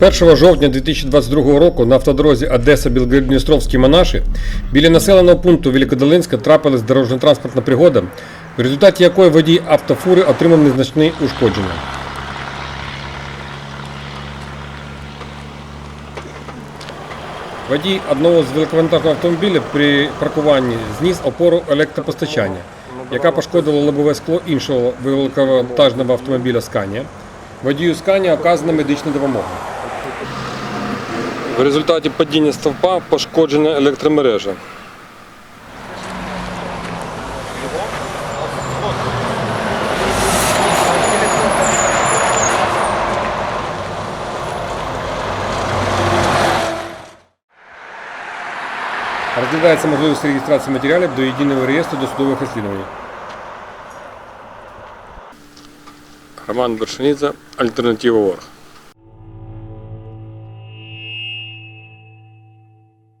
1 жовтня 2022 року на автодорозі Одеса Білгород-Дністровські Монаші біля населеного пункту Великодолинська трапилась дорожньо-транспортна пригода, в результаті якої водій автофури отримав незначні ушкодження. Водій одного з великовантажного автомобіля при паркуванні зніс опору електропостачання, яка пошкодила лобове скло іншого великовантажного автомобіля Сканія. Водію Сканія оказана медична допомога. В результаті падіння стовпа пошкоджена електромережа. Розглядається можливість реєстрації матеріалів до єдиного реєстру досудових розслідувань. Роман Вершинідзе, Альтернатива Орг.